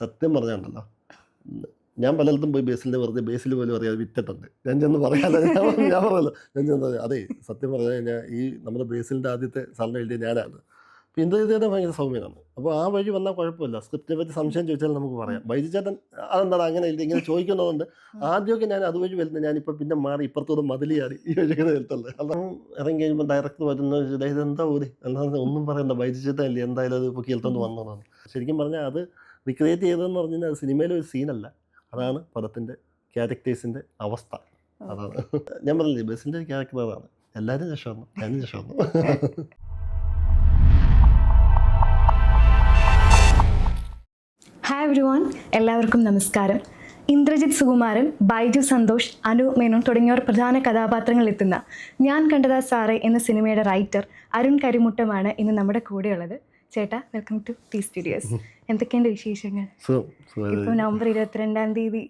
സത്യം പറഞ്ഞാണ്ടല്ലോ. ഞാൻ പലയിടത്തും പോയി ബേസിലിന്റെ വെറുതെ ബേസിൽ പോലും അറിയാതെ വിറ്റിട്ടുണ്ട്. ഞാൻ ചെന്ന് പറയാതെ ഞാൻ പറഞ്ഞു- ഞാൻ ചെന്ന് അതെ സത്യം പറഞ്ഞു കഴിഞ്ഞാൽ ഈ നമ്മുടെ ബേസിലിന്റെ ആദ്യത്തെ സാറിന് എഴുതിയ ഞാനാണ്. അപ്പോൾ തന്നെ ഭയങ്കര സൗമ്യനാണ്. അപ്പോൾ ആ വഴി വന്നാൽ കുഴപ്പമില്ല. സ്ക്രിപ്റ്റിനെ പറ്റി സംശയം ചോദിച്ചാൽ നമുക്ക് പറയാം. ബൈജു ചേട്ടൻ അതെന്താണ് അങ്ങനെ ഇല്ല ഇങ്ങനെ ചോദിക്കുന്നതുകൊണ്ട് ആദ്യമൊക്കെ ഞാൻ അതുവഴി വരുന്നത് ഞാനിപ്പോൾ പിന്നെ മാറി ഇപ്പുറത്തോട് മതിലിയാറി ഈ വഴി ഇങ്ങനെ വരുത്തുള്ളത് അതാണ് ഇറങ്ങി കഴിയുമ്പോൾ ഡയറക്ടർ വരുന്ന ഇതെന്താ ഊരി? അല്ലാതെ ഒന്നും പറയണ്ട. ബൈജു ചേട്ടൻ അല്ലേ എന്തായാലും അത് ഇപ്പോൾ കേൾത്തോണ്ട് വന്നതാണ്. ശരിക്കും പറഞ്ഞാൽ അത് റിക്രിയേറ്റ് ചെയ്തതെന്ന് പറഞ്ഞു കഴിഞ്ഞാൽ അത് സിനിമയിലെ ഒരു സീനല്ല അതാണ് പടത്തിന്റെ ക്യാരക്ടേഴ്സിന്റെ അവസ്ഥ. അതാണ്. ഞാൻ പറഞ്ഞില്ലേ ബസ്സിന്റെ ക്യാരക്ടർ അതാണ്. എല്ലാവരും രക്ഷമാണ് ഞാനും രക്ഷമാണ് ഹായ് എവ്രി വൺ എല്ലാവർക്കും നമസ്കാരം. ഇന്ദ്രജിത് സുകുമാരൻ ബൈജു സന്തോഷ് അനു മേനോൻ തുടങ്ങിയവർ പ്രധാന കഥാപാത്രങ്ങൾ എത്തുന്ന ഞാൻ കണ്ടതാ സാറേ എന്ന സിനിമയുടെ റൈറ്റർ അരുൺ കരിമുട്ടമാണ് ഇന്ന് നമ്മുടെ കൂടെയുള്ളത്. ചേട്ടാ വെൽക്കം ടു ടി സ്റ്റുഡിയോസ് എന്തൊക്കെയുണ്ട് വിശേഷങ്ങൾ? ഇപ്പോൾ നവംബർ ഇരുപത്തിരണ്ടാം തീയതി.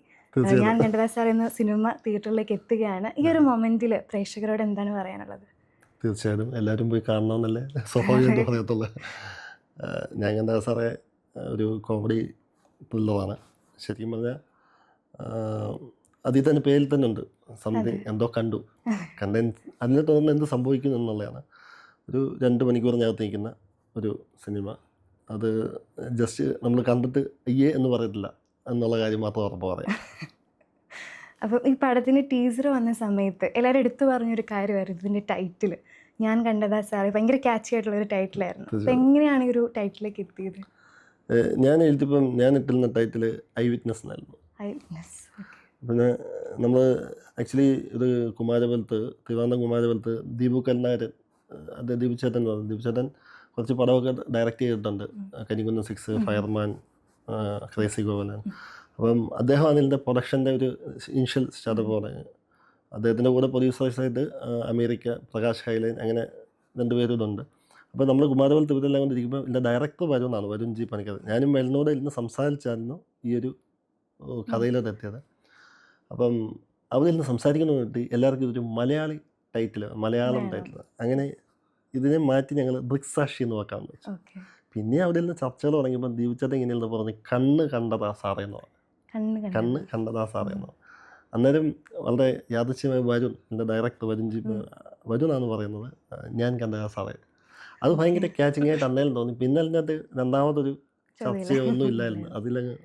ഞാൻ കണ്ടതാ സാർ എന്ന സിനിമ തിയേറ്ററിലേക്ക് എത്തുകയാണ്. ഈ ഒരു മൊമെന്റിൽ പ്രേക്ഷകരോട് എന്താണ് പറയാനുള്ളത്? തീർച്ചയായിട്ടും. എല്ലാവരും പോയി കാണണമെന്നല്ലേ സ്വാഭാവികമായിട്ട് പറയത്തുള്ളൂ. ഞാൻ എന്താ സാറേ ഒരു കോമഡി ത്രില്ലറാണ് ശരിക്കും പറഞ്ഞാൽ അതിൽ തന്നെ പേരിൽ തന്നെ ഉണ്ട്. സംതിങ് എന്തോ കണ്ടു. കണ്ടെ അതിനെ തുടർന്ന് എന്ത് സംഭവിക്കുന്നു എന്നുള്ളതാണ്. ഒരു രണ്ട് മണിക്കൂറിനകത്ത് നിൽക്കുന്ന ഒരു സിനിമ. അത് ജസ്റ്റ് നമ്മൾ കണ്ടിട്ട് അയ്യേ എന്ന് പറയത്തില്ല എന്നുള്ള കാര്യം മാത്രം ഉറപ്പ് പറയാം. അപ്പം ഈ പടത്തിന് ടീസർ വന്ന സമയത്ത് എല്ലാവരും എടുത്തു പറഞ്ഞൊരു കാര്യമായിരുന്നു ഇതിന്റെ ടൈറ്റിൽ ഞാൻ കണ്ടതാ സാർ ഭയങ്കര ക്യാച്ചി ആയിട്ടുള്ള ഒരു ടൈറ്റിലായിരുന്നു അപ്പം എങ്ങനെയാണ് ഈ ഒരു ടൈറ്റിലേക്ക് എത്തിയത്? ഞാൻ എഴുതിപ്പം ഞാൻ ഇട്ടിരുന്ന ടൈറ്റിൽ ഐ വിറ്റ്നസ് എന്നായിരുന്നു. ഐ വിറ്റ്നസ് പിന്നെ നമ്മൾ ആക്ച്വലി ഇത് കുമാരപുരത്ത് തിരുവനന്തപുരം കുമാരപുരത്ത് ദീപു കരുണാകരൻ അത് ദീപു ചേട്ടൻ എന്ന് പറഞ്ഞു. ദീപു ചേട്ടൻ കുറച്ച് പടമൊക്കെ ഡയറക്റ്റ് ചെയ്തിട്ടുണ്ട്. കനികുന്ന സിക്സ് ഫയർമാൻ ക്രേസി ഗോവലൻ അപ്പം അദ്ദേഹമാണ് ഇതിന്റെ പ്രൊഡക്ഷന്റെ ഒരു ഇനിഷ്യൽ സ്റ്റാർട്ടപ്പ് പറയുന്നത് അദ്ദേഹത്തിന്റെ കൂടെ പ്രൊഡ്യൂസേഴ്സായിട്ട് അമേരിക്ക പ്രകാശ് ഹൈലൈൻ അങ്ങനെ രണ്ടുപേരും ഇതുണ്ട്. അപ്പോൾ നമ്മൾ കുമാരപുരത്ത് ഇവരെല്ലാം കൊണ്ടിരിക്കുമ്പോൾ ഇതിന്റെ ഡയറക്ടർ വരുമെന്നാണ് വരുൺ ജി പണിക്കർ. ഞാനും മെലിനോട് ഇരുന്ന് സംസാരിച്ചായിരുന്നു ഈ ഒരു കഥയിലോട്ട് എത്തിയത്. അപ്പം അവരിൽ നിന്ന് സംസാരിക്കുന്ന വേണ്ടി എല്ലാവർക്കും ഇതൊരു മലയാളി ടൈറ്റിൽ മലയാളം. ടൈറ്റിൽ അങ്ങനെ ഇതിനെ മാറ്റി ഞങ്ങൾ ദൃക്സാക്ഷി എന്ന് വെക്കാമെന്ന് വെച്ചു. പിന്നെ അവിടെ നിന്ന് ചർച്ചകൾ തുടങ്ങിയപ്പോൾ ദീപിച്ചത് ഇങ്ങനെയെന്ന് പറഞ്ഞ് കണ്ണ് കണ്ടതാ സാറേ എന്ന് പറഞ്ഞു. കണ്ണ് കണ്ടു കണ്ണ് കണ്ടതാ സാറേ എന്ന് പറഞ്ഞു. അന്നേരം വളരെ യാദൃശ്യമായി വരുൺ എന്റെ ഡയറക്ടർ വരുൺ ജി വരുന്നാണ് പറയുന്നത് ഞാൻ കണ്ടതാ സാറേ. അത് ഭയങ്കര ക്യാച്ചിങ് ആയിട്ട് അന്നേരം തോന്നി. പിന്നെ അതിനകത്ത് രണ്ടാമതൊരു ചർച്ചയോ ഒന്നും ഇല്ലായിരുന്നു. അതിലങ്ങ്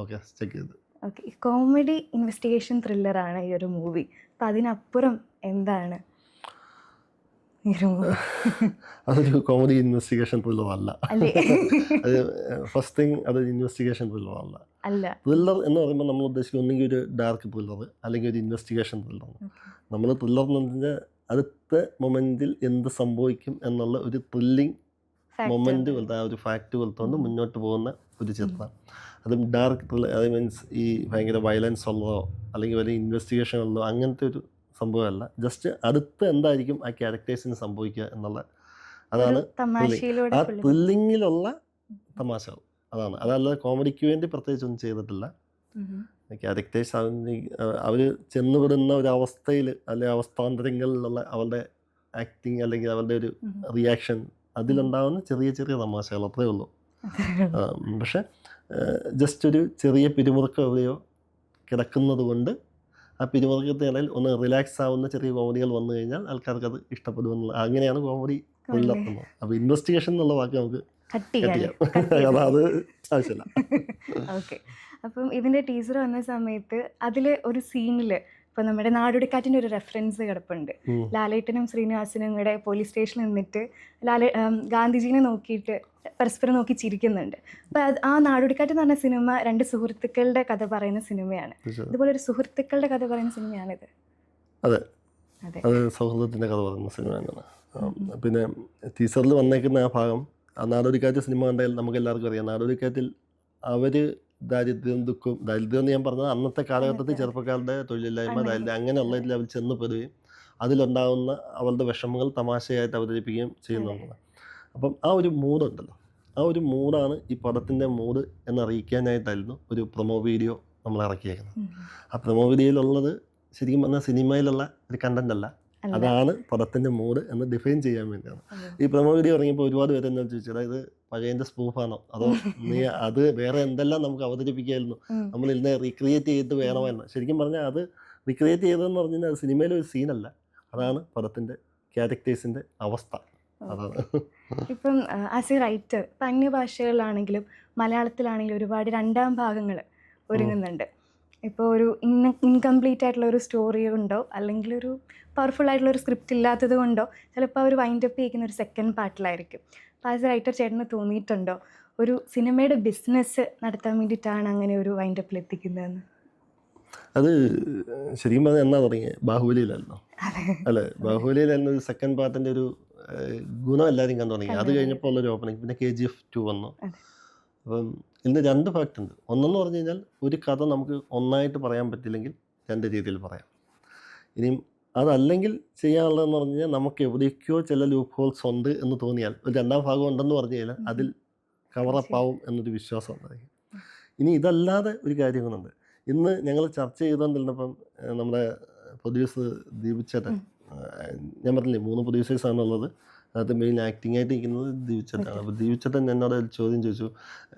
ഓക്കെ ചെക്ക് ചെയ്ത്. ഓക്കെ. കോമഡി ഇൻവെസ്റ്റിഗേഷൻ ത്രില്ലറാണ് ഈ ഒരു മൂവി അപ്പം അതിനപ്പുറം എന്താണ് അതൊരു കോമഡി ഇൻവെസ്റ്റിഗേഷൻ ത്രില്ലർ അല്ല. അത് ഫസ്റ്റ് തിങ് അത് ഇൻവെസ്റ്റിഗേഷൻ ത്രില്ലർ അല്ല. അല്ല. ത്രില്ലർ എന്ന് പറയുമ്പോൾ നമ്മൾ ഉദ്ദേശിക്കുന്നത് ഒന്നെങ്കിൽ ഒരു ഡാർക്ക് ത്രില്ലർ അല്ലെങ്കിൽ ഒരു ഇൻവെസ്റ്റിഗേഷൻ ത്രില്ലർ നമ്മൾ ത്രില്ലർ എന്ന് പറഞ്ഞാൽ അടുത്ത മൊമെന്റിൽ എന്ത് സംഭവിക്കും എന്നുള്ള ഒരു ത്രില്ലിങ് മൊമെന്റ് പോലത്തെ ആ ഒരു ഫാക്റ്റ് പോലത്തെ കൊണ്ട് മുന്നോട്ട് പോകുന്ന ഒരു ചിത്രം. അതും ഡാർക്ക് ത്രില്ലർ അത് മീൻസ് ഈ ഭയങ്കര വയലൻസ് ഉള്ളതോ അല്ലെങ്കിൽ വലിയ ഇൻവെസ്റ്റിഗേഷൻ ഉള്ളതോ അങ്ങനത്തെ ഒരു സംഭവമല്ല. ജസ്റ്റ് അടുത്ത് എന്തായിരിക്കും ആ ക്യാരക്ടേഴ്സിന് സംഭവിക്കുക എന്നുള്ള അതാണ് ആ ത്രില്ലിങ്ങിലുള്ള തമാശകൾ. അതാണ്. അതല്ലാതെ കോമഡിക്ക് വേണ്ടി പ്രത്യേകിച്ച് ഒന്നും ചെയ്തിട്ടില്ല. ക്യാരക്ടേഴ്സ് അവർ ചെന്നുപെടുന്ന ഒരു അവസ്ഥയിൽ അല്ലെ അവസ്ഥാന്തരങ്ങളിലുള്ള അവളുടെ ആക്ടിങ് അല്ലെങ്കിൽ അവരുടെ ഒരു. റിയാക്ഷൻ അതിലുണ്ടാകുന്ന ചെറിയ ചെറിയ തമാശകൾ അത്രേ ഉള്ളൂ. പക്ഷെ ജസ്റ്റ് ഒരു ചെറിയ പിരിമുറുക്കം എവിടെയോ കിടക്കുന്നത് കൊണ്ട് ആ പിരിമുറുക്കത്തിനിടയിൽ ഒന്ന് റിലാക്സ് ആവുന്ന ചെറിയ കോമഡികൾ വന്നു കഴിഞ്ഞാൽ ആൾക്കാർക്ക് അത് ഇഷ്ടപ്പെടുമെന്നുള്ള അങ്ങനെയാണ് കോമഡി എന്നത് അപ്പോൾ ഇൻവെസ്റ്റിഗേഷൻ എന്നുള്ള വാക്ക് നമുക്ക് അത് ആവശ്യമില്ല. ഓക്കെ അപ്പം ഇതിന്റെ ടീച്ചർ വന്ന സമയത്ത് അതിൽ ഒരു സീനിൽ ഇപ്പം നമ്മുടെ നാടോടിക്കാറ്റിന്റെ ഒരു റെഫറൻസ് കിടപ്പുണ്ട്. ലാലേട്ടനും ശ്രീനിവാസനും കൂടെ പോലീസ് സ്റ്റേഷനിൽ നിന്നിട്ട് ലാലേ ഗാന്ധിജീനെ നോക്കിയിട്ട് പരസ്പരം നോക്കി ചിരിക്കുന്നുണ്ട്. അപ്പം അത് ആ നാടോടിക്കാറ്റ് എന്ന് പറഞ്ഞ സിനിമ രണ്ട് സുഹൃത്തുക്കളുടെ കഥ പറയുന്ന സിനിമയാണ്. ഇതുപോലെ ഒരു സുഹൃത്തുക്കളുടെ കഥ പറയുന്ന സിനിമയാണിത്. അതെ. അതെ. സൗഹൃദത്തിന്റെ കഥ പറയുന്ന സിനിമ പിന്നെ ടീച്ചറിൽ വന്നേക്കുന്ന ആ ഭാഗം ആ നാടോടിക്കാറ്റ് സിനിമ കണ്ടാൽ നമുക്ക് എല്ലാവർക്കും അറിയാം. നാടോടിക്കാറ്റിൽ അവർ ദാരിദ്ര്യം ദുഃഖം ദാരിദ്ര്യം എന്ന് ഞാൻ പറഞ്ഞത് അന്നത്തെ കാലഘട്ടത്തിൽ. ചെറുപ്പക്കാരുടെ തൊഴിലില്ലായ്മ. ദാരിദ്ര്യം അങ്ങനെയുള്ള ലെവൽ അവർ ചെന്നപ്പെടുകയും അതിലുണ്ടാകുന്ന അവരുടെ വിഷമങ്ങൾ തമാശയായിട്ട് അവതരിപ്പിക്കുകയും ചെയ്യുന്നുള്ളത് അപ്പം ആ ഒരു മൂഡുണ്ടല്ലോ ആ ഒരു മൂഡാണ് ഈ പടത്തിന്റെ മൂഡ് എന്നറിയിക്കാനായിട്ടായിരുന്നു ഒരു പ്രൊമോ വീഡിയോ നമ്മൾ ഇറക്കിയേക്കുന്നത്. ആ പ്രൊമോ വീഡിയോയിലുള്ളത് ശരിക്കും പറഞ്ഞാൽ സിനിമയിലുള്ള ഒരു കണ്ടന്റ് അല്ല. അതാണ് പടത്തിന്റെ മൂഡ് എന്ന് ഡിഫൈൻ ചെയ്യാൻ വേണ്ടിയാണ്. ഈ പ്രൊമോ വീഡിയോ ഇറങ്ങിയപ്പോൾ ഒരുപാട് പേര് എന്നോട് ചോദിച്ചു അതായത് പഴയതിന്റെ സ്പൂഫാണോ. അതോ നീ അത് വേറെ എന്തെല്ലാം നമുക്ക് അവതരിപ്പിക്കായിരുന്നു. നമ്മൾ ഇതിനെ റീക്രിയേറ്റ് ചെയ്ത് വേണമെന്ന് ശരിക്കും പറഞ്ഞാൽ അത് റീക്രിയേറ്റ് ചെയ്തതെന്ന് പറഞ്ഞു കഴിഞ്ഞാൽ സിനിമയിലെ ഒരു സീനല്ല അതാണ് പടത്തിന്റെ ക്യാരക്ടേഴ്സിന്റെ അവസ്ഥ. അതാണ്. ഇപ്പം ആസ് എ റൈറ്റർ ഇപ്പം അന്യഭാഷകളിലാണെങ്കിലും മലയാളത്തിലാണെങ്കിലും ഒരുപാട് രണ്ടാം ഭാഗങ്ങൾ ഒരുങ്ങുന്നുണ്ട്. ഇപ്പോൾ ഒരു ഇന്ന ഇൻകംപ്ലീറ്റ് ആയിട്ടുള്ള ഒരു സ്റ്റോറി ഉണ്ടോ അല്ലെങ്കിൽ ഒരു പവർഫുൾ ആയിട്ടുള്ള ഒരു സ്ക്രിപ്റ്റ് ഇല്ലാത്തത് കൊണ്ടോ ചിലപ്പോൾ അവർ വൈൻഡപ്പ് ചെയ്യുന്ന ഒരു സെക്കൻഡ് പാർട്ടിലായിരിക്കും ആസ് എ റൈറ്റർ ചേട്ടന് തോന്നിയിട്ടുണ്ടോ? ഒരു സിനിമയുടെ ബിസിനസ് നടത്താൻ വേണ്ടിയിട്ടാണ് അങ്ങനെ ഒരു വൈൻഡപ്പിൽ എത്തിക്കുന്നതെന്ന്? അത് ശരിക്കും പറഞ്ഞാൽ എന്നാ തുടങ്ങിയത് ബാഹുബലിയിലായിരുന്നു അല്ലേ? ബാഹുബലിയിലായിരുന്നു ഒരു സെക്കൻഡ് പാർട്ടിന്റെ ഒരു ഗുണം എല്ലാവരും കണ്ടു തുടങ്ങി. അത് കഴിഞ്ഞപ്പോൾ ഉള്ളൊരു ഓപ്പണിങ് പിന്നെ കെ ജി എഫ് ടു വന്നു. അപ്പം ഇതിന് രണ്ട് ഫാക്റ്റ് ഉണ്ട് ഒന്നെന്ന് പറഞ്ഞു കഴിഞ്ഞാൽ ഒരു കഥ നമുക്ക് ഒന്നായിട്ട് പറയാൻ പറ്റില്ലെങ്കിൽ രണ്ട് രീതിയിൽ പറയാം. ഇനിയും അതല്ലെങ്കിൽ ചെയ്യാനുള്ളതെന്ന് പറഞ്ഞു കഴിഞ്ഞാൽ നമുക്ക് എവിടേക്കോ ചില ലൂപ്പ് ഹോൾസ് ഉണ്ട് എന്ന് തോന്നിയാൽ ഒരു രണ്ടാം ഭാഗം ഉണ്ടെന്ന് പറഞ്ഞു കഴിഞ്ഞാൽ അതിൽ കവറപ്പ് ആവും എന്നൊരു വിശ്വാസം ഉണ്ടായിരിക്കും. ഇനി ഇതല്ലാതെ ഒരു കാര്യങ്ങളുണ്ട്. ഇന്ന് ഞങ്ങൾ ചർച്ച ചെയ്തുകൊണ്ടിരുന്നപ്പം നമ്മുടെ പ്രൊഡ്യൂസർ ദീപിച്ചേട്ടൻ ഞാൻ പറഞ്ഞില്ലേ മൂന്ന് പ്രൊഡ്യൂസേഴ്സ് പ്രൊഡ്യൂസേഴ്സാണുള്ളത് അതിനകത്ത് മെയിൻ ആക്ടിംഗ് ആയിട്ട് നിൽക്കുന്നത് ദീപിച്ചേട്ടനാണ് അപ്പോൾ ദീപിച്ചേട്ടൻ എന്നോട് ഒരു ചോദ്യം ചോദിച്ചു.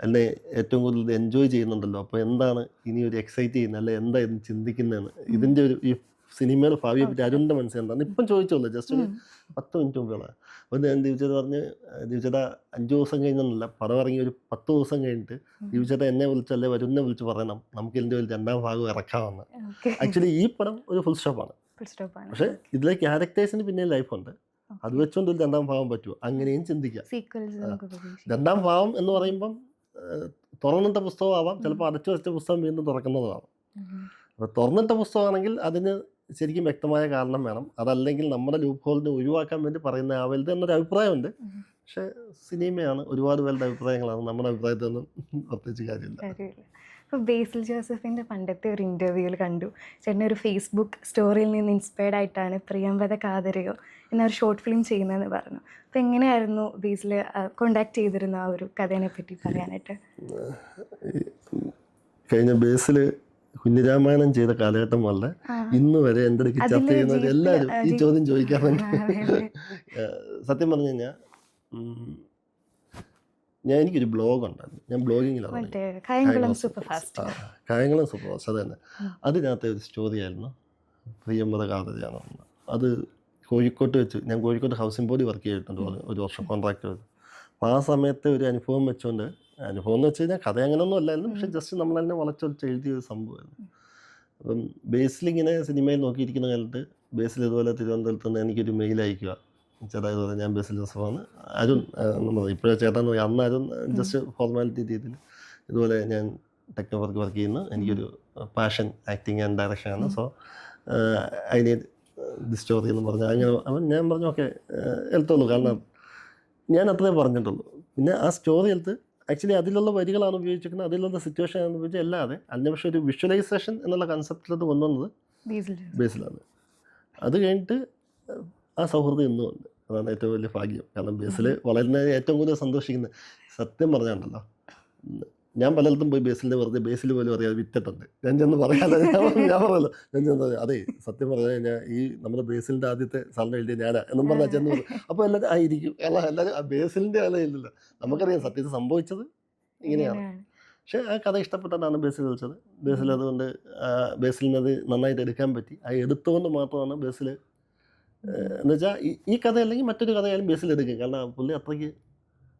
അല്ലെ ഏറ്റവും കൂടുതൽ എൻജോയ് ചെയ്യുന്നുണ്ടല്ലോ. അപ്പോൾ എന്താണ് ഇനി ഒരു എക്സൈറ്റ് ചെയ്യുന്നത്? അല്ലെ എന്താ ഇത് ചിന്തിക്കുന്നതെന്ന്? ഇതിന്റെ ഒരു ഈ സിനിമയുടെ ഭാവിയെ പറ്റി അരുണിന്റെ മനസ്സിൽ എന്താണ്? ഇപ്പം ചോദിച്ചോളൂ ജസ്റ്റ് ഒരു പത്ത് മിനിറ്റ് മുമ്പുള്ള അപ്പോൾ ഞാൻ ദീപിച്ചേട്ട പറഞ്ഞ് ദീപിച്ചേട്ട അഞ്ച് ദിവസം കഴിഞ്ഞൊന്നുമില്ല പടം ഇറങ്ങി ഒരു പത്ത് ദിവസം കഴിഞ്ഞിട്ട് ദീപിച്ചേട്ട എന്നെ വിളിച്ചല്ലേ വരുന്ന വിളിച്ച് പറയണം നമുക്ക് ഇതിന്റെ ഒരു രണ്ടാം ഭാഗം ഇറക്കാമെന്ന്. ആക്ച്വലി ഈ പടം ഒരു ഫുൾ സ്റ്റോപ്പാണ് പക്ഷേ ഇതിലെ ക്യാരക്ടേഴ്സിന് പിന്നെ ലൈഫുണ്ട് അത് വെച്ചുകൊണ്ട് ഒരു രണ്ടാം ഭാവം പറ്റുമോ അങ്ങനെയും ചിന്തിക്കാം. രണ്ടാം ഭാവം എന്ന് പറയുമ്പം തുറന്നിട്ട പുസ്തകമാവാം. ചിലപ്പോൾ അടച്ചു വെച്ച പുസ്തകം വീണ്ടും തുറക്കുന്നതുമാവാം. അപ്പോൾ തുറന്നിട്ട പുസ്തകമാണെങ്കിൽ അതിന് ശരിക്കും വ്യക്തമായ കാരണം വേണം. അതല്ലെങ്കിൽ നമ്മുടെ ലൂപ്പ് ഹോളിനെ ഒഴിവാക്കാൻ വേണ്ടി പറയുന്ന ആവരുത് എന്നൊരു അഭിപ്രായമുണ്ട്. പക്ഷെ സിനിമയാണ് ഒരുപാട് പേരുടെ അഭിപ്രായങ്ങളാണ്. നമ്മുടെ അഭിപ്രായത്തിലൊന്നും പ്രത്യേകിച്ച് കാര്യമില്ല. ഇപ്പോൾ അപ്പോൾ ബേസിൽ ജോസഫിന്റെ പണ്ടത്തെ ഒരു ഇന്റർവ്യൂവിൽ കണ്ടു. ചേട്ടൻ ഒരു ഫേസ്ബുക്ക് സ്റ്റോറിയിൽ നിന്ന് ഇൻസ്പയർഡ് ആയിട്ടാണ് പ്രിയംവത കാതരയോ എന്നൊരു ഷോർട്ട് ഫിലിം ചെയ്യുന്നതെന്ന് പറഞ്ഞു. അപ്പോൾ എങ്ങനെയായിരുന്നു ബേസിൽ കോണ്ടാക്ട് ചെയ്തിരുന്ന ആ ഒരു കഥേനെ പറ്റി പറയാനായിട്ട്? കഴിഞ്ഞ ബേസിൽ കുഞ്ഞിരാമായണം ചെയ്ത കാലഘട്ടം വളരെ ഇന്ന് വരെ എന്റെ അടുക്ക് ചർച്ച ചെയ്യുന്നവർ എല്ലാവരും ഈ ചോദ്യം ചോദിക്കാൻ. ഏഹ് സത്യം പറഞ്ഞു കഴിഞ്ഞാൽ ഞാൻ എനിക്കൊരു ബ്ലോഗ് ഉണ്ടായിരുന്നു ഞാൻ ബ്ലോഗിങ്ങിലാണ് കായംകുളം സൂപ്പർ ഫാസ്റ്റ്. അത് തന്നെ. അതിനകത്തെ ഒരു സ്റ്റോറിയായിരുന്നു പ്രിയമ്പത കാതരയാണ് അത് കോഴിക്കോട്ട് വെച്ച് ഞാൻ കോഴിക്കോട്ട് ഹൗസിംഗ് ബോർഡിൽ വർക്ക് ചെയ്തിട്ടുണ്ട്. ഒരു- ഒരു വർഷം കോൺട്രാക്ട് വെച്ച് അപ്പോൾ ആ സമയത്തെ ഒരു അനുഭവം വെച്ചുകൊണ്ട് അനുഭവം എന്ന് വെച്ച് കഴിഞ്ഞാൽ കഥ അങ്ങനെയൊന്നും അല്ലായിരുന്നു പക്ഷെ ജസ്റ്റ് നമ്മൾ തന്നെ വളച്ചൊളിച്ച് എഴുതിയ ഒരു സംഭവമായിരുന്നു. അപ്പം ബേസിൽ ഇങ്ങനെ സിനിമയിൽ നോക്കിയിരിക്കുന്ന കാലത്ത് ബേസിൽ ഇതുപോലെ തിരുവനന്തപുരത്ത് നിന്ന് എനിക്കൊരു മെയിൽ അയക്കുക. ചേട്ടാ ഇതുപോലെ ഞാൻ ബേസിൽ ജോസഫാണ് അരുൺ നമ്മൾ ഇപ്പോഴും ചേട്ടാന്ന് പറയും അന്ന് അരുൺ ജസ്റ്റ് ഫോർമാലിറ്റി രീതിയിൽ ഇതുപോലെ ഞാൻ ടെക്നോ വർക്ക് വർക്ക് ചെയ്യുന്നു. എനിക്കൊരു passion acting and ഡയറക്ഷനാണ് so I need the story എന്ന് പറഞ്ഞു. അങ്ങനെ അവൻ ഞാൻ പറഞ്ഞു ഓക്കെ എടുത്തോളൂ. കാരണം ഞാൻ അത്രേ പറഞ്ഞിട്ടുള്ളൂ. പിന്നെ ആ സ്റ്റോറി എടുത്ത് ആക്ച്വലി അതിലുള്ള വരികളാണ് ഉപയോഗിച്ചിരിക്കുന്നത്. അതിലുള്ള സിറ്റുവേഷൻ ആണ് ഉപയോഗിച്ചത് അല്ലാതെ അതിന് പക്ഷേ ഒരു വിഷ്വലൈസേഷൻ എന്നുള്ള കൺസെപ്റ്റിലത് കൊണ്ടുവന്നത് ബേസിൽ ബേസിലാണ്. അത് കഴിഞ്ഞിട്ട് ആ സൗഹൃദം ഇന്നും ഉണ്ട്. അതാണ് ഏറ്റവും വലിയ ഭാഗ്യം. കാരണം ബേസിൽ വളരുന്നതിന് ഏറ്റവും കൂടുതൽ സന്തോഷിക്കുന്നത് സത്യം പറഞ്ഞാണ്ടല്ലോ. ഞാൻ പലയിടത്തും പോയി ബേസിലിന്റെ വെറുതെ ബേസിൽ പോലും അറിയാതെ വിറ്റിട്ടുണ്ട്. ഞാൻ ചെന്ന് പറയാതെ ഞാൻ ഞാൻ പറയല്ലോ ഞാൻ ചെന്ന് അതെ സത്യം പറഞ്ഞു കഴിഞ്ഞാൽ ഈ നമ്മുടെ ബേസിലിന്റെ ആദ്യത്തെ സാറിന് എഴുതിയ ഞാനാ എന്നും പറഞ്ഞാൽ ചെന്ന് അപ്പോൾ എല്ലാവരും ആയിരിക്കും കാരണം എല്ലാവരും ആ ബേസിലിന്റെ അല്ല ഇല്ലല്ലോ. നമുക്കറിയാം സത്യത്തിൽ സംഭവിച്ചത് ഇങ്ങനെയാണ്. പക്ഷേ ആ കഥ ഇഷ്ടപ്പെട്ടിട്ടാണ് ബേസിൽ വിളിച്ചത് ബേസിൽ അതുകൊണ്ട് ബേസിലിനത് നന്നായിട്ട് എടുക്കാൻ പറ്റി. ആ എടുത്തുകൊണ്ട് മാത്രമാണ് ബേസിൽ എന്ന് വെച്ചാൽ ഈ കഥ അല്ലെങ്കിൽ മറ്റൊരു കഥയായാലും ബേസിൽ എടുക്കും. കാരണം പുള്ളി അത്രയ്ക്ക്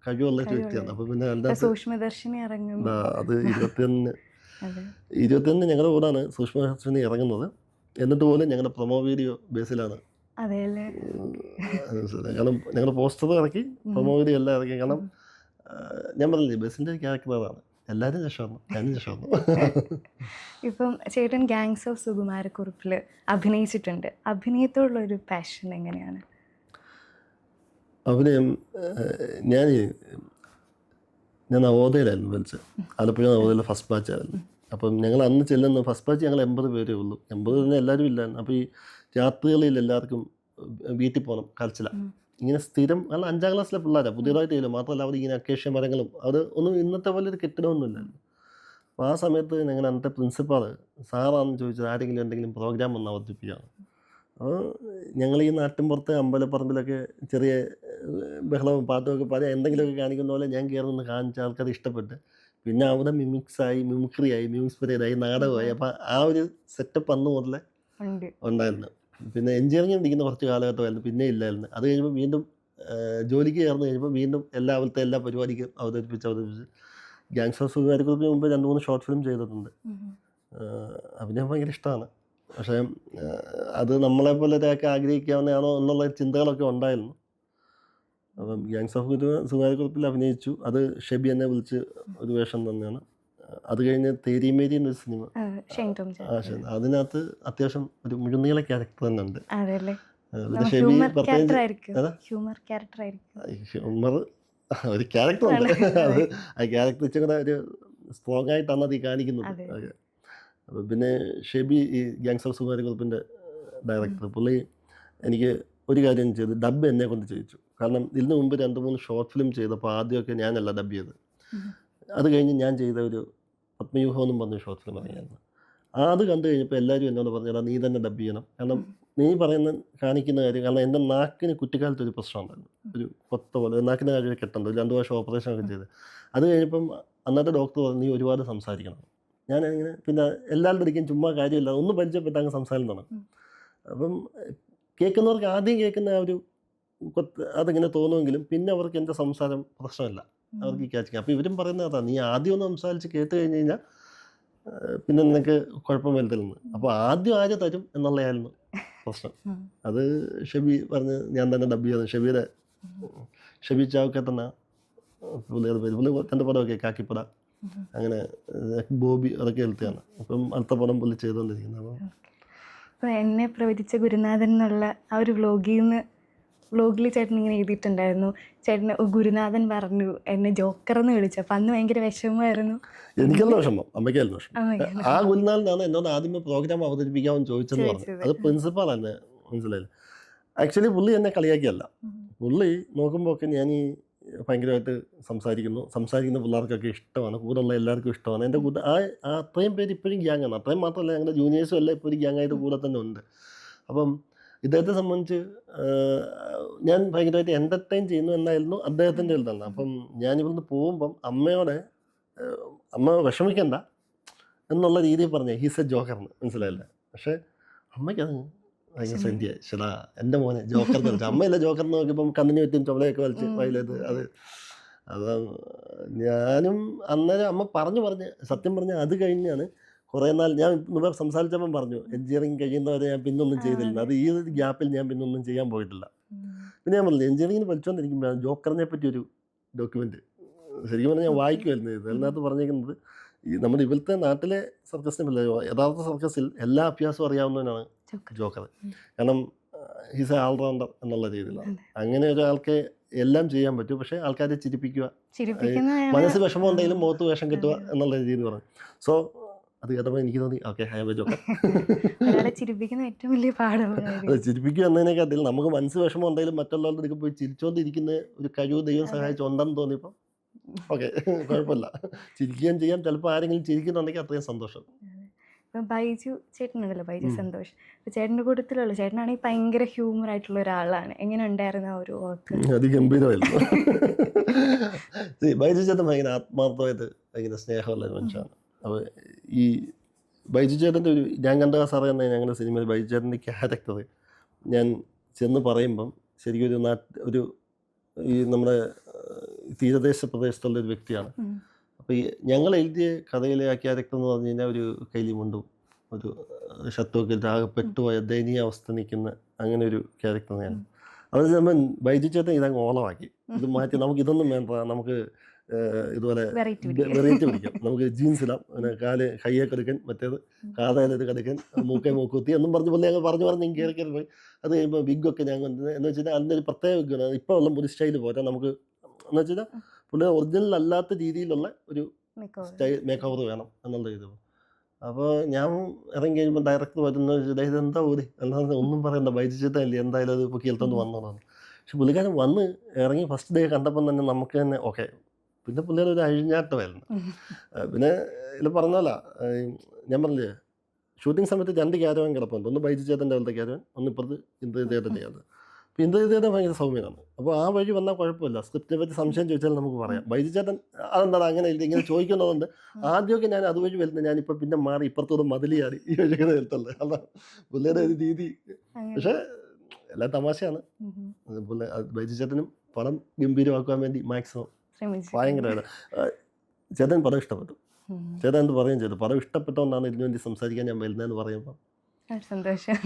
കഴിവുള്ള ഒരു വ്യക്തിയാണ്. അപ്പോൾ പിന്നെ അതിനകത്ത് സൂക്ഷ്മദർശിനി ഇറങ്ങും അത് ഇരുപത്തിയൊന്ന് അതെ. ഇരുപത്തിയൊന്ന് ഞങ്ങളുടെ കൂടാണ് സൂക്ഷ്മദർശിനി ഇറങ്ങുന്നത്. എന്നിട്ട് പോലും ഞങ്ങളുടെ പ്രൊമോ വീഡിയോ ബേസിലാണ്. ഞങ്ങൾ. കാരണം പോസ്റ്റർ ഇറക്കി പ്രൊമോ വീഡിയോ എല്ലാം ഇറക്കി. കാരണം ഞാൻ പറഞ്ഞില്ലേ ബസ്സിന്റെ ക്യാരക്ടറാണ് എല്ലാവരും രക്ഷമാണ് ഞാനും രക്ഷമാണ് ഇപ്പം ചേട്ടൻ ഗാങ്സ് ഓഫ് സുകുമാരക്കുറിപ്പിൽ അഭിനയിച്ചിട്ടുണ്ട്. അഭിനയത്തോടുള്ള ഒരു പാഷൻ എങ്ങനെയാണ്? അഭിനയം ഞാൻ ഞാൻ നവോദയയിലായിരുന്നു പഠിച്ചത് ആലപ്പുഴ നവോദയയിലെ ഫസ്റ്റ് ബാച്ച് ആയിരുന്നു. അപ്പം ഞങ്ങൾ അന്ന് ചെല്ലുന്ന ഫസ്റ്റ് ബാച്ച് ഞങ്ങൾ എൺപത് പേരേ ഉള്ളൂ. എൺപത് തന്നെ എല്ലാവരും ഇല്ലായിരുന്നു അപ്പോൾ ഈ രാത്രികളിൽ എല്ലാവർക്കും വീട്ടിൽ പോകണം കരച്ചില. ഇങ്ങനെ സ്ഥിരം അല്ല അഞ്ചാം ക്ലാസ്സിലെ പിള്ളേരാണ് പുതിയതായിട്ട് ഇല്ല മാത്രമല്ല അവർ ഇങ്ങനെ അക്കേഷ്യ മരങ്ങളും അത് ഒന്നും ഇന്നത്തെ പോലെ ഒരു കെട്ടിടമൊന്നുമില്ലായിരുന്നു അപ്പോൾ ആ സമയത്ത് ഞങ്ങൾ അന്നത്തെ പ്രിൻസിപ്പാൾ സാറാണെന്ന് ചോദിച്ചത് ആരെങ്കിലും എന്തെങ്കിലും പ്രോഗ്രാം ഒന്ന് അവതരിപ്പിക്കുകയാണ് അപ്പോൾ ഞങ്ങൾ ഈ നാട്ടിൻപുറത്ത് അമ്പലപ്പറമ്പിലൊക്കെ ചെറിയ ബഹളവും പാട്ടുമൊക്കെ പാടി എന്തെങ്കിലുമൊക്കെ കാണിക്കുന്ന പോലെ ഞാൻ കയറി നിന്ന് കാണിച്ച ആൾക്കാർ ഇഷ്ടപ്പെട്ട് പിന്നെ അവിടെ മിമിക്സായി മിമിക്രിയായി മിമിക്സ് പരേഡായി നാടകമായി. അപ്പോൾ ആ ഒരു സെറ്റപ്പ് അന്ന് മുതലേ ഉണ്ട്. ഉണ്ടായിരുന്നു. പിന്നെ എഞ്ചിനീയറിംഗ് പഠിക്കുന്ന കുറച്ച് കാലഘട്ടമായിരുന്നു പിന്നെ ഇല്ലായിരുന്നു. അത് കഴിയുമ്പോൾ വീണ്ടും ജോലിക്ക് ചേർന്ന് കഴിഞ്ഞപ്പോൾ വീണ്ടും എല്ലാ അവിടുത്തെ എല്ലാ പരിപാടിക്കും അവതരിപ്പിച്ച് അവതരിപ്പിച്ച് ഗ്യാങ്സ് ഓഫ് സുഖാരിക്കുറിപ്പിന് മുമ്പ് രണ്ട് മൂന്ന് ഷോർട്ട് ഫിലിം ചെയ്തിട്ടുണ്ട്. അഭിനയം ഭയങ്കര ഇഷ്ടമാണ്. പക്ഷേ അത് നമ്മളെ പോലെ ഒരാൾക്ക് ആഗ്രഹിക്കാവുന്നതാണോ എന്നുള്ള ചിന്തകളൊക്കെ ഉണ്ടായിരുന്നു. അപ്പം ഗ്യാങ്സ് ഓഫ് സുഖാരിക്കുറിപ്പിൽ അഭിനയിച്ചു. അത് ഷെബി എന്നെ വിളിച്ച് ഒരു വേഷം തന്നെയാണ്. അത് കഴിഞ്ഞ് തേരിമേരി എന്നൊരു സിനിമ. അതിനകത്ത് അത്യാവശ്യം ഒരു മുഴുനീള ക്യാരക്ടർ തന്നെ ഉണ്ട് ഹ്യൂമർ ഒരു ക്യാരക്ടർ ഉണ്ട്. അത് ആ ക്യാരക്ടർ ഇച്ചിരി കൂടെ ഒരു സ്ട്രോങ് ആയിട്ടാണ് അത്. കാണിക്കുന്നത്. അപ്പോൾ പിന്നെ ഷെബി ഈ ഗ്യാങ്സ് ഓഫ് സുമാരി ഗ്രൂപ്പിന്റെ ഡയറക്ടർ പുള്ളി എനിക്ക് ഒരു കാര്യം ചെയ്തു ഡബ് എന്നെ കൊണ്ട് ചെയ്യിച്ചു. കാരണം ഇതിന് മുമ്പ് രണ്ട് മൂന്ന് ഷോർട്ട് ഫിലിം ചെയ്തപ്പോൾ ആദ്യമൊക്കെ ഞാനല്ല ഡബ് ചെയ്ത്. അത് കഴിഞ്ഞ് ഞാൻ ചെയ്ത ഒരു പത്മയൂഹം എന്നും പറഞ്ഞ ഷോർട്ട് ഫിലിം ഇറങ്ങിയായിരുന്നു. ആ അത് കണ്ടു കഴിഞ്ഞപ്പോൾ എല്ലാവരും എന്നോട് പറഞ്ഞാൽ നീ തന്നെ ഡബ് ചെയ്യണം. കാരണം നീ പറയുന്ന കാണിക്കുന്ന കാര്യം കാരണം എന്റെ നാക്കിന് കുട്ടിക്കാലത്ത് ഒരു പ്രശ്നം ഉണ്ടായിരുന്നു. ഒരു കൊത്ത പോലെ നാക്കിന് കാര്യം കെട്ടുണ്ട്. രണ്ട് വർഷം ഓപ്പറേഷൻ ഒക്കെ ചെയ്ത്. അത് കഴിഞ്ഞപ്പം അന്നത്തെ ഡോക്ടർ പറഞ്ഞു നീ ഒരുപാട് സംസാരിക്കണം. ഞാൻ ഇങ്ങനെ പിന്നെ എല്ലാവരുടെ അടുക്കും ചുമ്മാ കാര്യമില്ല. ഒന്ന് പരിചയപ്പെട്ട് അങ്ങ് സംസാരം തുടങ്ങും. അപ്പം കേൾക്കുന്നവർക്ക് ആദ്യം കേൾക്കുന്ന ആ ഒരു കൊത്ത് അതിങ്ങനെ തോന്നുമെങ്കിലും പിന്നെ അവർക്ക് എന്റെ സംസാരം പ്രശ്നമല്ല. അവർക്ക് അവർക്ക് ക്യാച്ച് അപ്പോൾ ഇവരും പറയുന്നത് അതാ നീ ആദ്യം ഒന്ന് സംസാരിച്ച് കേട്ട് കഴിഞ്ഞ് കഴിഞ്ഞാൽ പിന്നെ നിനക്ക് കുഴപ്പം വരുത്തില്ലെന്ന് അപ്പോൾ ആദ്യം ആര് തരും എന്നുള്ളതായിരുന്നു പ്രശ്നം. അത് ഷബി പറഞ്ഞ് ഞാൻ തന്നെ ഡബ് ചെയ്തു ഷബി ചാവക്കെ തന്നെ പുള്ളിയുടെ പേര്. പുള്ളി തന്റെ പടമൊക്കെ കാക്കിപ്പട. അങ്ങനെ ബോബി അതൊക്കെ എഴുത്തുകയാണ് അപ്പം അടുത്ത പടം പുള്ളി ചെയ്തുകൊണ്ടിരിക്കുന്നത് അപ്പം അപ്പോൾ എന്നെ പ്രവചിച്ച ഗുരുനാഥൻ എന്നുള്ള ആ ഒരു വ്ലോഗിൽ നിന്ന് വ്ലോഗിൽ ചേട്ടൻ ഇങ്ങനെ എഴുതിയിട്ടുണ്ടായിരുന്നു. ചേട്ടന് ഗുരുനാഥൻ പറഞ്ഞു എന്നെ ജോക്കർ എന്ന് വിളിച്ചു. അപ്പം അന്ന് ഭയങ്കര വിഷമമായിരുന്നു. എനിക്കല്ല വിഷമം. അമ്മയ്ക്കല്ല വിഷമം. ആ ഗുരുനാഥനാണ് എന്നോട് ആദ്യമേ പ്രോഗ്രാം അവതരിപ്പിക്കാമെന്ന് ചോദിച്ചെന്ന് പറഞ്ഞു. അത് പ്രിൻസിപ്പാൾ തന്നെ മനസ്സിലായില്ല. ആക്ച്വലി പുള്ളി എന്നെ കളിയാക്കിയല്ല. പുള്ളി നോക്കുമ്പോൾ ഒക്കെ ഞാൻ ഈ ഭയങ്കരമായിട്ട് സംസാരിക്കുന്നു. സംസാരിക്കുന്ന പിള്ളേർക്കൊക്കെ ഇഷ്ടമാണ്. കൂടെയുള്ള എല്ലാവർക്കും ഇഷ്ടമാണ്. എന്റെ കൂടെ ആ അത്രയും പേര് ഇപ്പോഴും ഗ്യാങ്ങാണ് അത്രയും മാത്രമല്ല ഞങ്ങളുടെ ജൂനിയേഴ്സും എല്ലാം ഇപ്പോഴും ഗ്യാങ്ങായിട്ട് കൂടെ തന്നെ ഉണ്ട്. അപ്പം ഇദ്ദേഹത്തെ സംബന്ധിച്ച് ഞാൻ ഭയങ്കരമായിട്ട് എന്റർടൈൻ ചെയ്യുന്നു എന്നായിരുന്നു അദ്ദേഹത്തിന്റെ ഒരു തന്നെ അപ്പം ഞാനിവിടുന്ന് പോകുമ്പം അമ്മയോടെ അമ്മ വിഷമിക്കണ്ട എന്നുള്ള രീതിയിൽ പറഞ്ഞു ഹീസ് എ ജോക്കർന്ന് മനസ്സിലായില്ല. പക്ഷേ അമ്മയ്ക്കത് ഭയങ്കര ചേടാ എന്റെ മോനെ ജോക്കർ വിളിച്ചു. അമ്മയല്ല ജോക്കർ നോക്കിയപ്പം കണ്ണിന് പറ്റും ചുമലയൊക്കെ വലിച്ച് ഉം. വയലത് അത് അത് ഞാനും അന്നേരം അമ്മ പറഞ്ഞു പറഞ്ഞ്. സത്യം പറഞ്ഞ അത് കഴിഞ്ഞാണ് കുറേ നാൾ ഞാൻ മുമ്പ് സംസാരിച്ചപ്പം പറഞ്ഞു എഞ്ചിനീയറിംഗ് കഴിയുന്നവരെ ഞാൻ പിന്നൊന്നും ചെയ്തില്ല. അത്. ഈ ഗ്യാപ്പിൽ ഞാൻ പിന്നൊന്നും ചെയ്യാൻ പോയിട്ടില്ല. പിന്നെ ഞാൻ പറഞ്ഞു എഞ്ചിനീയറിംഗിന് പഠിച്ചുകൊണ്ടിരിക്കുമ്പോൾ ജോക്കറിനെ പറ്റി ഒരു ഡോക്യുമെന്റ് ശരിക്കും പറഞ്ഞാൽ ഞാൻ വായിക്കുമായിരുന്നു ഇത്. അതിനകത്ത് പറഞ്ഞിരിക്കുന്നത് ഈ നമ്മുടെ ഇവിടുത്തെ നാട്ടിലെ സർക്കസിന് യഥാർത്ഥ സർക്കസിൽ എല്ലാ അഭ്യാസവും അറിയാവുന്നവനാണ് ജോക്കർ. കാരണം ഹിസ് എ ഓൾറൗണ്ടർ എന്നുള്ള രീതിയിലാണ്. അങ്ങനെ ഒരാൾക്ക് എല്ലാം ചെയ്യാൻ പറ്റും. പക്ഷേ ആൾക്കാരെ ചിരിപ്പിക്കുക മനസ്സ് വിഷമം ഉണ്ടെങ്കിലും മുഖത്ത് വേഷം കിട്ടുക എന്നുള്ള രീതിയിൽ പറഞ്ഞു. സോ അത് കേട്ടപ്പോൾ എനിക്ക് തോന്നി ഓക്കെ ഐ എ ജോക്കർ ചിരിപ്പിക്കുന്ന ഏറ്റവും വലിയ പാഠം അതെ ചിരിപ്പിക്കുക എന്നതിനെക്കാട്ടിൽ നമുക്ക് മനസ്സ് വിഷമം ഉണ്ടെങ്കിലും മറ്റുള്ളവരുടെ അടുത്ത് പോയി ചിരിച്ചുകൊണ്ടിരിക്കുന്ന ഒരു കഴിവ് ദൈവം സഹായിച്ചുണ്ടെന്ന് തോന്നിയപ്പോൾ ഓക്കെ കുഴപ്പമില്ല. ചിരിക്കുകയും ചെയ്യാം. ചിലപ്പോൾ ആരെങ്കിലും ചിരിക്കുന്നുണ്ടെങ്കിൽ അത്രയും സന്തോഷം. ഇപ്പം ബൈജു ചേട്ടനുണ്ടല്ലോ ബൈജു സന്തോഷ്. അപ്പോൾ ചേട്ടന്റെ കൂട്ടത്തിലുള്ള. ചേട്ടനാണെങ്കിൽ ഭയങ്കര ഹ്യൂമർ ആയിട്ടുള്ള ഒരാളാണ്. എങ്ങനെ ഉണ്ടായിരുന്നു ആ ഒരു വർക്ക് അതിഗംഭീരമായിരുന്നു ബൈജു ചേട്ടൻ ഭയങ്കര ആത്മാർത്ഥമായിട്ട് ഭയങ്കര സ്നേഹമുള്ള മനുഷ്യനാണ്. അപ്പോൾ ഈ ബൈജു ചേട്ടന്റെ ഒരു ഞാൻ കണ്ട സാറേ എന്ന ഞങ്ങളുടെ സിനിമയിൽ ബൈജു ചേട്ടന്റെ ക്യാരക്ടർ ഞാൻ ചെന്ന് പറയുമ്പം ശരിക്കും ഒരു നാട്ട് ഒരു ഈ നമ്മുടെ തീരദേശ പ്രദേശത്തുള്ള ഒരു വ്യക്തിയാണ്. അപ്പോൾ ഈ ഞങ്ങൾ എഴുതിയ കഥയിലെ ആ ക്യാരക്ടർ എന്ന് പറഞ്ഞു കഴിഞ്ഞാൽ ഒരു കൈലിമുണ്ടും ഒരു ശത്രുവൊക്കെ ഷർട്ടുമൊക്കെ ഇട്ട് ആകെ പെട്ടുപോയ ദയനീയ അവസ്ഥ നിൽക്കുന്ന അങ്ങനെ ഒരു ക്യാരക്ടർ ഞാൻ അവർ നമ്മൾ ബൈജു ചേട്ടൻ ഇതങ്ങ് ഓളമാക്കി. ഇത് മാറ്റി നമുക്ക് ഇതൊന്നും വേണ്ട. നമുക്ക് ഇതുപോലെ വെറൈറ്റി പിടിക്കാം. നമുക്ക് ജീൻസ് ഇടാം. പിന്നെ കാൽ കയ്യെ കെടുക്കൻ മറ്റേത് കാതായാലും കെടുക്കൻ മൂക്കെ മൂക്കുത്തി എന്നും പറഞ്ഞ് പോലെ ഞങ്ങൾ പറഞ്ഞു പറഞ്ഞ് കയറി കയറി പോയി. അത് കഴിയുമ്പോൾ ഞാൻ കൊണ്ടുവന്ന് എന്ന് വെച്ചാൽ അതിന്റെ ഒരു പ്രത്യേക വിഗ് ഇപ്പോൾ ഉള്ള ഒരു സ്റ്റൈൽ പോരാ നമുക്ക് എന്ന് വെച്ചാൽ പുള്ളി ഒറിജിനൽ അല്ലാത്ത രീതിയിലുള്ള ഒരു സ്റ്റൈൽ മേക്ക് ഓവർ വേണം എന്നുള്ള ഇത്. അപ്പോൾ ഞാൻ ഇറങ്ങി കഴിയുമ്പോൾ ഡയറക്ടർ വരുന്ന ഇത് എന്താ ഊരി? അല്ലാതെ ഒന്നും പറയണ്ട. ബൈജിച്ചിട്ടല്ലേ എന്തായാലും അത് ഇപ്പോൾ കേൾത്തോണ്ട് വന്നതാണ്. പക്ഷെ പുള്ളിക്കാരൻ വന്ന് ഇറങ്ങി ഫസ്റ്റ് ഡേ കണ്ടപ്പം തന്നെ നമുക്ക് തന്നെ ഓക്കെ പിന്നെ പുള്ളിയുടെ ഒരു അഴിഞ്ഞാട്ടമായിരുന്നു പിന്നെ ഇതിൽ പറഞ്ഞല്ല ഞാൻ പറഞ്ഞില്ലേ? ഷൂട്ടിംഗ് സമയത്ത് രണ്ട് ക്യാരവൻ കിടപ്പുണ്ട്. ഒന്ന് ബൈജു ചേട്ടന്റെ പോലത്തെ ക്യാരവൻ ഒന്ന് ഇപ്പുറത്ത് ഇന്ദ്രജിത് ചേട്ടന്റെ ഇന്ദ്രജിത് ഭയങ്കര സൗമ്യനാണ്. അപ്പോൾ ആ വഴി വന്നാൽ കുഴപ്പമില്ല. സ്ക്രിപ്റ്റിനെ പറ്റി സംശയം ചോദിച്ചാൽ നമുക്ക് പറയാം. ബൈജു ചേട്ടൻ അതെന്താണ് അങ്ങനെ ഇല്ല ഇങ്ങനെ ചോദിക്കുന്നതുകൊണ്ട് ആദ്യമൊക്കെ ഞാൻ അതുവഴി വരുന്നത് ഞാനിപ്പോൾ പിന്നെ മാറി ഇപ്പുറത്തോട് മതിലിയാറി ഈ വഴിയൊക്കെ വരുത്തുള്ളത് അതാണ് പുള്ളിയുടെ ഒരു രീതി. പക്ഷേ എല്ലാം തമാശയാണ്. പുള്ളി വൈദ്യുചേട്ടനും പണം അത് ബൈജു ചേട്ടനും പടം ഗംഭീരമാക്കാൻ വേണ്ടി മാക്സിമം ഭയങ്കരമാണ് ചേട്ടൻ പടം ഇഷ്ടപ്പെട്ടു. ചേട്ടൻ എന്ത് പറയുകയും ചെയ്തു? പടം ഇഷ്ടപ്പെട്ടോണ്ടാണ് ഇതിനു വേണ്ടി സംസാരിക്കാൻ ഞാൻ വരുന്നതെന്ന് പറയുമ്പോൾ സന്തോഷം